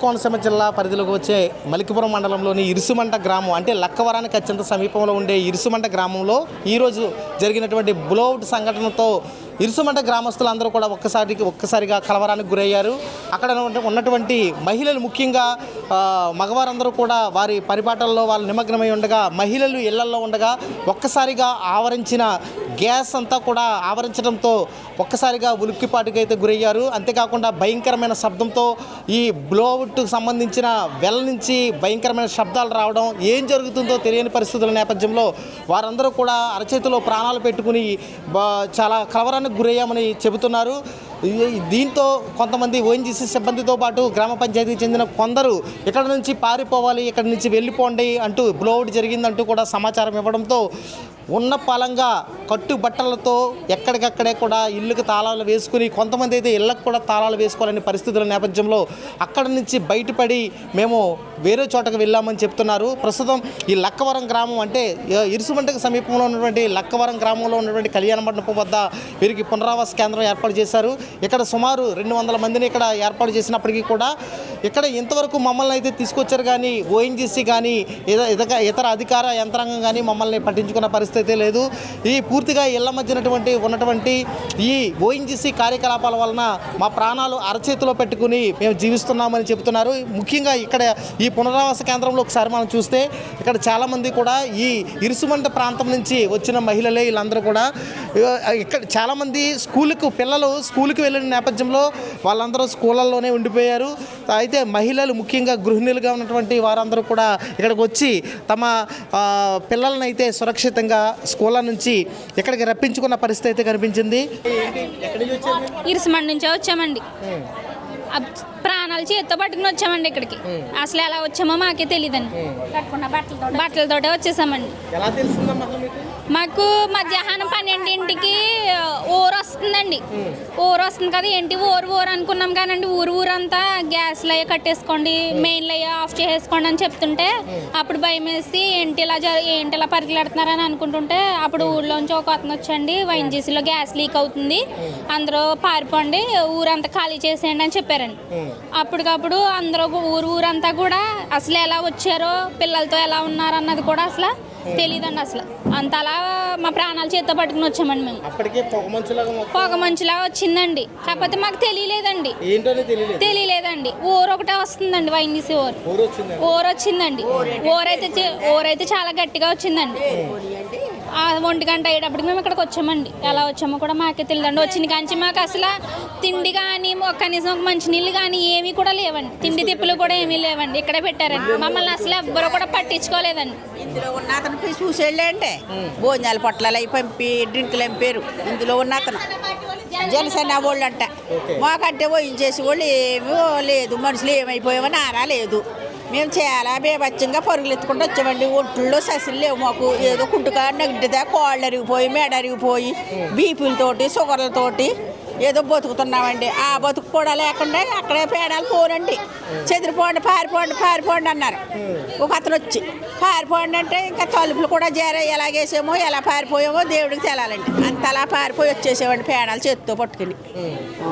కోనసీమ జిల్లా పరిధిలోకి వచ్చే మలికిపురం మండలంలోని ఇరుసుమంట గ్రామం అంటే లక్కవరానికి అత్యంత సమీపంలో ఉండే ఇరుసుమంట గ్రామంలో ఈరోజు జరిగినటువంటి బ్లోఅవుట్ సంఘటనతో ఇరుసుమంట గ్రామస్తులందరూ కూడా ఒక్కసారికి ఒక్కసారిగా కలవరానికి గురయ్యారు. అక్కడ ఉన్నటువంటి మహిళలు ముఖ్యంగా మగవారందరూ కూడా వారి పరిపాటల్లో వాళ్ళు నిమగ్నమై ఉండగా మహిళలు ఇళ్ళల్లో ఉండగా ఒక్కసారిగా ఆవరించిన గ్యాస్ అంతా కూడా ఆవరించడంతో ఒక్కసారిగా ఉలిక్కిపాటుకి అయితే గురయ్యారు. అంతేకాకుండా భయంకరమైన శబ్దంతో ఈ బ్లోవుట్కు సంబంధించిన వెల నుంచి భయంకరమైన శబ్దాలు రావడం ఏం జరుగుతుందో తెలియని పరిస్థితుల నేపథ్యంలో వారందరూ కూడా అరచేతిలో ప్రాణాలు పెట్టుకుని చాలా కలవరాన్ని కలవరానికి గురయ్యామని చెబుతున్నారు. దీంతో కొంతమంది ఓఎన్జీసీ సిబ్బందితో పాటు గ్రామ పంచాయతీకి చెందిన కొందరు ఇక్కడ నుంచి పారిపోవాలి ఇక్కడ నుంచి వెళ్ళిపోండి అంటూ బ్లోఅవుట్ జరిగిందంటూ కూడా సమాచారం ఇవ్వడంతో ఉన్న పలంగా కట్టుబట్టలతో ఎక్కడికక్కడే కూడా ఇళ్ళకి తాళాలు వేసుకుని కొంతమంది అయితే ఇళ్ళకు కూడా తాళాలు వేసుకోవాలని పరిస్థితుల నేపథ్యంలో అక్కడి నుంచి బయటపడి మేము వేరే చోటకు వెళ్ళామని చెప్తున్నారు. ప్రస్తుతం ఈ లక్కవరం గ్రామం అంటే ఇరుసుమంటకు సమీపంలో ఉన్నటువంటి లక్కవరం గ్రామంలో ఉన్నటువంటి కళ్యాణ మండపం వద్ద వీరికి పునరావాస కేంద్రం ఏర్పాటు చేశారు. ఇక్కడ సుమారు రెండు వందల మందిని ఇక్కడ ఏర్పాటు చేసినప్పటికీ కూడా ఇక్కడ ఇంతవరకు మమ్మల్ని అయితే తీసుకొచ్చారు కానీ ఓఎన్జీసీ కానీ ఇద- ఇతర అధికార యంత్రాంగం కానీ మమ్మల్ని పట్టించుకున్న పరిస్థితి అయితే లేదు. ఈ పూర్తిగా ఇళ్ళ మధ్యనటువంటి ఉన్నటువంటి ఈ ఓఎన్జీసీ కార్యకలాపాల వలన మా ప్రాణాలు అరచేతిలో పెట్టుకుని మేము జీవిస్తున్నామని చెబుతున్నారు. ముఖ్యంగా ఇక్కడ ఈ పునరావాస కేంద్రంలో ఒకసారి మనం చూస్తే ఇక్కడ చాలామంది కూడా ఈ ఇరుసుమంట ప్రాంతం నుంచి వచ్చిన మహిళలే వీళ్ళందరూ కూడా ఇక్కడ చాలామంది స్కూల్కు పిల్లలు స్కూల్కి వెళ్ళిన నేపథ్యంలో వాళ్ళందరూ స్కూళ్ళల్లోనే ఉండిపోయారు. అయితే మహిళలు ముఖ్యంగా గృహిణులుగా ఉన్నటువంటి వారందరూ కూడా ఇక్కడికి వచ్చి తమ పిల్లలనైతే అయితే సురక్షితంగా స్కూళ్ళ నుంచి ఇక్కడికి రప్పించుకున్న పరిస్థితి అయితే కనిపించింది? ఇరుసుమండి నుంచే వచ్చామండి. ప్రాణాలు చేత్తో పట్టుకుని వచ్చామండి ఇక్కడికి. అసలు ఎలా వచ్చామో మాకే తెలియదండి బట్టలతోటే వచ్చేసామండి. ఎలా తెలిసిందమ్మా మీకు? మాకు మధ్యాహ్నం పన్నెండింటికి ఊరు వస్తుందండి. ఊరు వస్తుంది కదా ఏంటి ఊరు ఊరు అనుకున్నాం కానండి ఊరు ఊరంతా గ్యాస్లు అయ్యి కట్టేసుకోండి మెయిన్లు అయ్యి ఆఫ్ చేసేసుకోండి అని చెప్తుంటే అప్పుడు భయం వేసి ఏంటి ఇలా ఏంటి ఇలా పరిగెడుతున్నారని అనుకుంటుంటే అప్పుడు ఊళ్ళోంచి ఒక అతను వచ్చండి వైఎన్జీసీలో గ్యాస్ లీక్ అవుతుంది అందరూ పారిపోండి ఊరంతా ఖాళీ చేసేయండి అని చెప్పారండి. అప్పటికప్పుడు అందరూ ఊరు ఊరంతా కూడా అసలు ఎలా వచ్చారో పిల్లలతో ఎలా ఉన్నారు అన్నది కూడా అసలు తెలియదండి అసలు. అంత అలా మా ప్రాణాలు చేత్తో పట్టుకుని వచ్చామండి మేము. అప్పటికే పొగ మంచులాగా మంచులా వచ్చిందండి. కాకపోతే మాకు తెలియలేదండి. తెలియలేదండి. ఊరు ఒకటే వస్తుందండి వైన్దీసి ఊరు ఊరు వచ్చింది ఊరు వచ్చిందండి ఊరైతే ఊరైతే చాలా గట్టిగా వచ్చిందండి. ఒంటి గంట అయ్యేటప్పటికి మేము ఇక్కడికి వచ్చామండి. ఎలా వచ్చామో కూడా మాకే తెలియదండి వచ్చిన కాంచి మాకు అసలు తిండి కానీ ఒక కనీసం ఒక మంచి నీళ్ళు కానీ ఏమీ కూడా లేవండి. తిండి తిప్పులు కూడా ఏమీ లేవండి. ఇక్కడే పెట్టారండి. మమ్మల్ని అసలు ఎవ్వరూ కూడా పట్టించుకోలేదండి. ఇందులో ఉన్న అతను పోయి చూసేళ్ళే అంటే భోజనాలు పొట్లాలు అవి పంపి డ్రింకులు ఎంపారు. ఇందులో ఉన్న అతను. జనసేన వాళ్ళు అంట మాకంటే చేసే వాళ్ళు ఏమీ లేదు. మనుషులు ఏమైపోయామో నారా లేదు. మేము చాలా బేబచ్చంగా పరుగులు ఎత్తుకుంటూ వచ్చామండి. ఒంట్లో ససిలు లేవు మాకు. ఏదో కుంటుగా నగ్గిదా కాళ్ళు అరిగిపోయి మెడ అరిగిపోయి బీపీలతోటి షుగర్లతోటి ఏదో బతుకుతున్నామండి. ఆ బతుకు కూడా లేకుండా అక్కడే పేడాలు పోనండి. చెదిరిపోండి పారిపోండి పారిపోండి అన్నారు. ఒక అతను వచ్చి పారిపోండి అంటే ఇంకా తలుపులు కూడా చేరే ఎలాగేసామో ఎలా పారిపోయామో దేవుడికి తెలాలండి. అంత అలా పారిపోయి వచ్చేసేవాడిని పేడాలు చేతితో పట్టుకుని.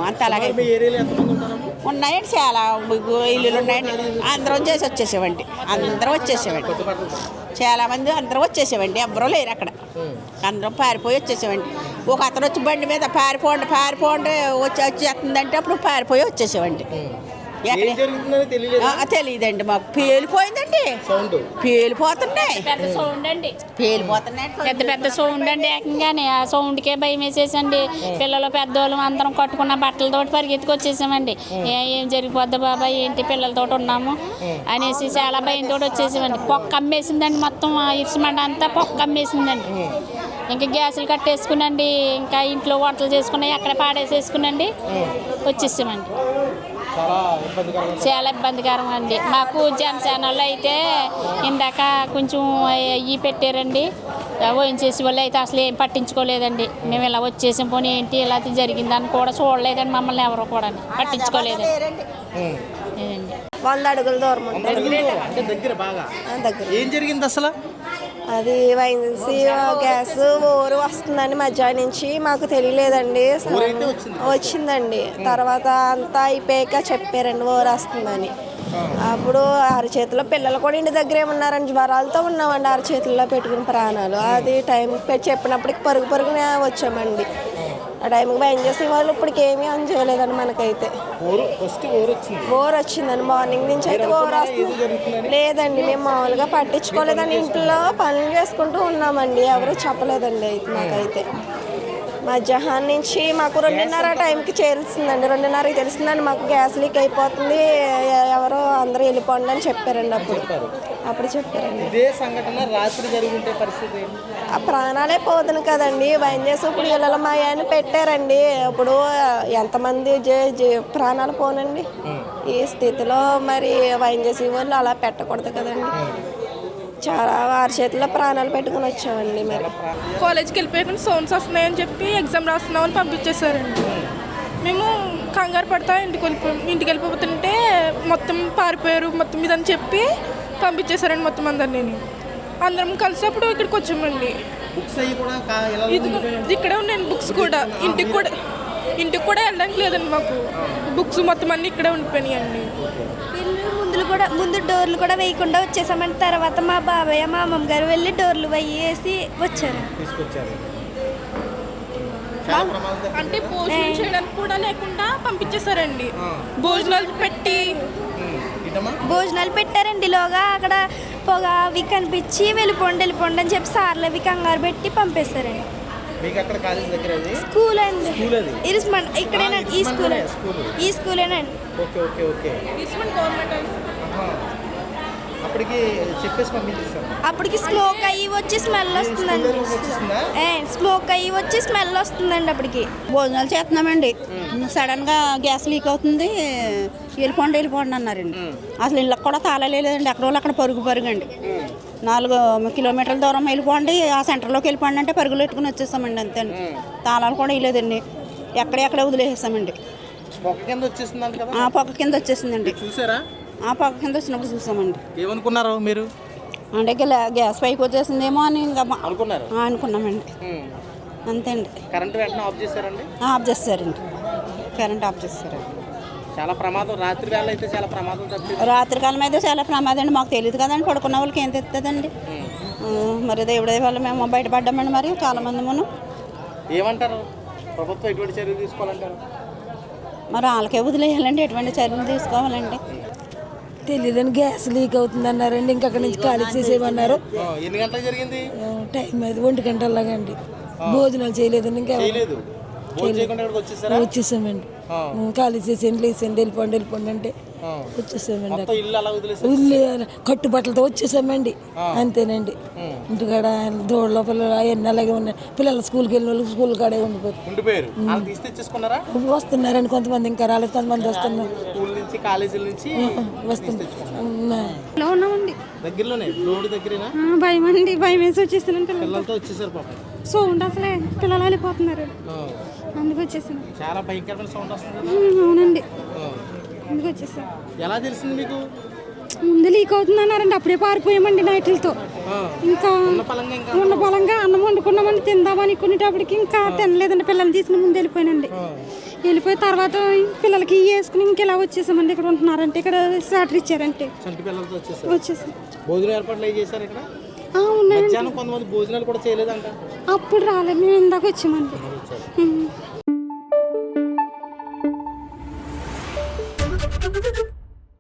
అంత అలాగే ఉన్నాయండి చాలా ఇల్లులు ఉన్నాయండి అందరం చేసి వచ్చేసేవండి. అందరం వచ్చేసేవండి. చాలామంది అందరం వచ్చేసేవండి. ఎవరూ లేరు అక్కడ. అందరం పారిపోయి వచ్చేసేవండి. ఒక అతను వచ్చి బండి మీద పారిపోండి పారిపోండి వచ్చి వచ్చేస్తుందంటే అప్పుడు పారిపోయి వచ్చేసేవండి. ఎక్కడ ఏం జరుగుతుందని తెలియలేదు? ఆ, తెలియదండి మాకు. పేలిపోయిందండి. సౌండ్. పేలిపోతున్నాయి. పెద్ద సౌండ్ అండి. పేలిపోతున్నాయి. పెద్ద పెద్ద సౌండ్ అండి ఏకంగానే. ఆ సౌండ్కే భయం వేసేసండి. పిల్లలు పెద్దోళ్ళు అందరం కట్టుకున్న బట్టలతోటి పరిగెత్తుకు వచ్చేసామండి ఏ. ఏం జరిగిపోద్ది బాబా? ఏంటి పిల్లలతో ఉన్నాము? అనేసి చాలా భయంతో వచ్చేసామండి. పొక్క అమ్మేసిందండి మొత్తం ఆ ఇరుసుమండ అంతా పొక్క అమ్మేసిందండి. ఇంకా గ్యాసులు కట్టేసుకునండి ఇంకా ఇంట్లో వంటలు చేసుకున్నాయి అక్కడ పాడేసేసుకునండి వచ్చేసామండి. చాలా ఇబ్బందికరం అండి మాకు జనసేనలో అయితే ఇందాక కొంచెం అయ్యి పెట్టారండి. చేసి వాళ్ళు అయితే అసలు ఏం పట్టించుకోలేదండి. మేము ఇలా వచ్చేసాం పోనీ ఏంటి ఇలా జరిగిందని కూడా చూడలేదండి మమ్మల్ని ఎవరు కూడా. పట్టించుకోలేదండి. లేదండి వంద అడుగుల దూరం దగ్గర బాగా. ఏం జరిగింది అసలు? అది వైన్సీ గ్యాస్ ఊరు వస్తుందని మధ్యాహ్నం నుంచి. మాకు తెలియలేదండి. వచ్చిందండి. తర్వాత అంతా అయిపోయాక చెప్పారండి ఊరు వస్తుందని. అప్పుడు అరచేతిలో పిల్లలు కూడా ఇంటి దగ్గరే ఉన్నారండి. జ్వరాలతో ఉన్నామండి అరచేతుల్లో పెట్టుకుని ప్రాణాలు. అది టైం చెప్పినప్పటికి పరుగు పరుగునే వచ్చామండి. ఆ టైంకి భయం చేసే వాళ్ళు ఇప్పటికి ఏమీ చేయలేదండి మనకైతే. బోర్ వచ్చిందండి మార్నింగ్ నుంచి అయితే బోర్ వస్తుంది. లేదండి మేము మామూలుగా పట్టించుకోలేదండి ఇంట్లో పనులు చేసుకుంటూ ఉన్నామండి. ఎవరు చెప్పలేదండి అయితే మాకైతే. మధ్యాహ్నం నుంచి మాకు రెండున్నర టైంకి చేరుస్తుందండి. రెండున్నరకి తెలిసిందండి మాకు గ్యాస్ లీక్ అయిపోతుంది. ఎవరో అందరూ వెళ్ళిపోండి అని చెప్పారండి అప్పుడు. అప్పుడు చెప్పారండి. ఇదే సంఘటన రాత్రి జరుగుంటే పరిస్థితి ఏంటి? ఆ ప్రాణాలే పోతుంది కదండి. భయం చేసి ఇప్పుడు ఇళ్ళ మాయాన్ని పెట్టారండి. ఇప్పుడు ఎంతమంది జే- జే- ప్రాణాలు పోనండి? ఈ స్థితిలో మరి భయం చేసే వాళ్ళు అలా పెట్టకూడదు కదండి. చాలా వారి చేతిలో ప్రాణాలు పెట్టుకుని వచ్చామండి మరి. కాలేజ్కి వెళ్ళిపోయాక సౌండ్స్ వస్తున్నాయని చెప్పి ఎగ్జామ్ రాస్తున్నామని పంపించేశారండి. మేము కంగారు పడతా ఇంటికి వెళ్ళిపోయాం ఇంటికి వెళ్ళిపోతుంటే మొత్తం పారిపోయారు మొత్తం ఇదని చెప్పి పంపించేశారండి మొత్తం అందరినీ. అందరం కలిసేప్పుడు ఇక్కడికి వచ్చామండి. ఇక్కడే ఉన్నాయండి బుక్స్ కూడా. ఇంటికి కూడా ఇంటికి కూడా వెళ్ళడానికి లేదండి మాకు. బుక్స్ మొత్తం అన్నీ ఇక్కడే ఉండిపోయినాయండి. ముందులు కూడా ముందు డోర్లు కూడా వేయకుండా వచ్చేసామండి. తర్వాత మా బాబాయ్ మా అమ్మమ్మ గారు వెళ్ళి డోర్లు వేసి వచ్చారు. తీసుకొచ్చారు. అంటే భోజనం చేయడానికి కూడా లేకుండా పంపించేశారండి. భోజనాలు పెట్టి భోజనాలు పెట్టారండి. లోగా అక్కడ పొగ అవి కనిపించి వెళ్ళిపోండి వెళ్ళిపోండి అని చెప్పి సార్లు అవి కంగారు పెట్టి పంపేశారండి. మీకు అక్కడ కాలేజ్ దగ్గర అది స్కూల్ అండి. స్కూల్ అది ఇరిస్మన్ ఇక్కడేనండి ఈ స్కూల్. స్కూల్. ఈ స్కూలేనండి ఓకే ఓకే ఓకే. ఇస్మాన్ గవర్నమెంట్. అప్పటికి చెప్పేసి పంపించేస్తాను అప్పటికి స్మోక్ అయ్యి వచ్చి స్మెల్ వస్తుందండి. ఏ, స్మోక్ అయ్యి వచ్చి స్మెల్ వస్తుందండి అప్పటికి. భోజనాలు చేస్తున్నామండి. సడన్గా గ్యాస్ లీక్ అవుతుంది. వెళ్ళిపోండి వెళ్ళిపోండి అన్నారండి. అసలు ఇళ్ళకి కూడా తాళాలే లేదండి ఎక్కడ వాళ్ళు అక్కడ పరుగు పరుగు అండి నాలుగు కిలోమీటర్ల దూరం వెళ్ళిపోండి ఆ సెంటర్లోకి వెళ్ళిపోండి అంటే పరుగులు పెట్టుకుని వచ్చేసామండి అంతే తాళాలు కూడా వేయలేదండి ఎక్కడెక్కడే వదిలేసేసామండి పొగ కింద వచ్చేసిందంట కదా? ఆ పొగ కింద వచ్చేసిందండి. చూసారా? ఆ పొగ కింద వచ్చినప్పుడు చూసామండి. ఏమనుకున్నారు మీరు? అంటే గ్యాస్ పైకి వచ్చేసిందేమో అని ఇంకా అనుకున్నారు? ఆ, అనుకున్నామండి. అంతే అండి. కరెంట్ వెంటనే ఆఫ్ చేశారండి? ఆఫ్ చేస్తారండి. కరెంట్ ఆఫ్ చేస్తారండి. చాలా ప్రమాదం. రాత్రి వేళ అయితే చాలా ప్రమాదం తప్పింది. రాత్రికాలం అయితే చాలా ప్రమాదం అండి. మాకు తెలియదు కదండి పడుకున్న వాళ్ళకి ఏం తెస్తుందండి మరి దేవుడే వల్ల మేము బయటపడ్డామండి మరి చాలా మంది మనం ఏమంటారు? ప్రభుత్వం ఎటువంటి చర్యలు తీసుకోవాలంటారు? మరి వాళ్ళకే వదిలేయాలండి ఎటువంటి చర్యలు తీసుకోవాలండి. తెలియదని గ్యాస్ లీక్ అవుతుంది అన్నారండి ఇంకా అక్కడి నుంచి ఖాళీ చేసేయమన్నారు. ఎన్ని గంటలకు జరిగింది? టైం అది ఒంటి గంటలాగండి భోజనాలు చేయలేదండి ఇంకా వచ్చేసామండి. ఖాళీ చేసేయండి లేసేయండి వెళ్ళిపోండి వెళ్ళిపోండి అంటే. వచ్చేసామండి ఇల్లు కట్టుబట్టలతో వచ్చేసామండి. అంతేనండి. ఇంటికాడ దూడ లోపల అవన్నీ అలాగే ఉన్నాయి. పిల్లలు స్కూల్కి వెళ్ళిన వాళ్ళు స్కూల్ కాడే ఉండిపోయారు. వస్తున్నారండి కొంతమంది ఇంకా రాలేదు కొంతమంది వస్తున్నారు. స్కూల్ నుంచి కాలేజీల నుంచి వస్తున్నారు. లో ఉన్నామండి. దగ్గరలోనే రోడ్డు దగ్గరేనా? ఆ, భయం అండి భయం వేసి వచ్చేస్తున్నాను పిల్లలు పిల్లలతో వచ్చేసారు పాపం. సౌండ్ అసలే పిల్లలు వెళ్ళిపోతున్నారు ఆ. అందుకు వచ్చేసాను. చాలా భయంకరమైన సౌండ్ వస్తుంది అవునండి. అందుకు వచ్చేసాను. ఎలా తెలిసింది మీకు? ముందు లీక్ అవుతుంది అన్నారండి అప్పుడే పారిపోయామండి నైట్లతో. ఇంకా ఉన్న ఇంకా బలంగా అన్నం వండుకున్నామని తిందామని కొనేటప్పటికి ఇంకా తినలేదండి పిల్లల్ని తీసుకుని ముందు వెళ్ళిపోయానండి. వెళ్ళిపోయిన తర్వాత పిల్లలకి వేసుకుని ఇంకెలా వచ్చేసామండి ఇక్కడ ఉంటున్నారంటే ఇక్కడ స్టార్టర్ ఇచ్చారంటే. వచ్చేసాం భోజనం ఏర్పాట్లు అవి చేశారు ఇక్కడ? ఆ, ఉన్నాయండి. మధ్యాహ్నం కొంతమంది భోజనాలు కూడా చేయలేదంట. అప్పుడు రాలేదు మేము ఇందాక వచ్చామండి.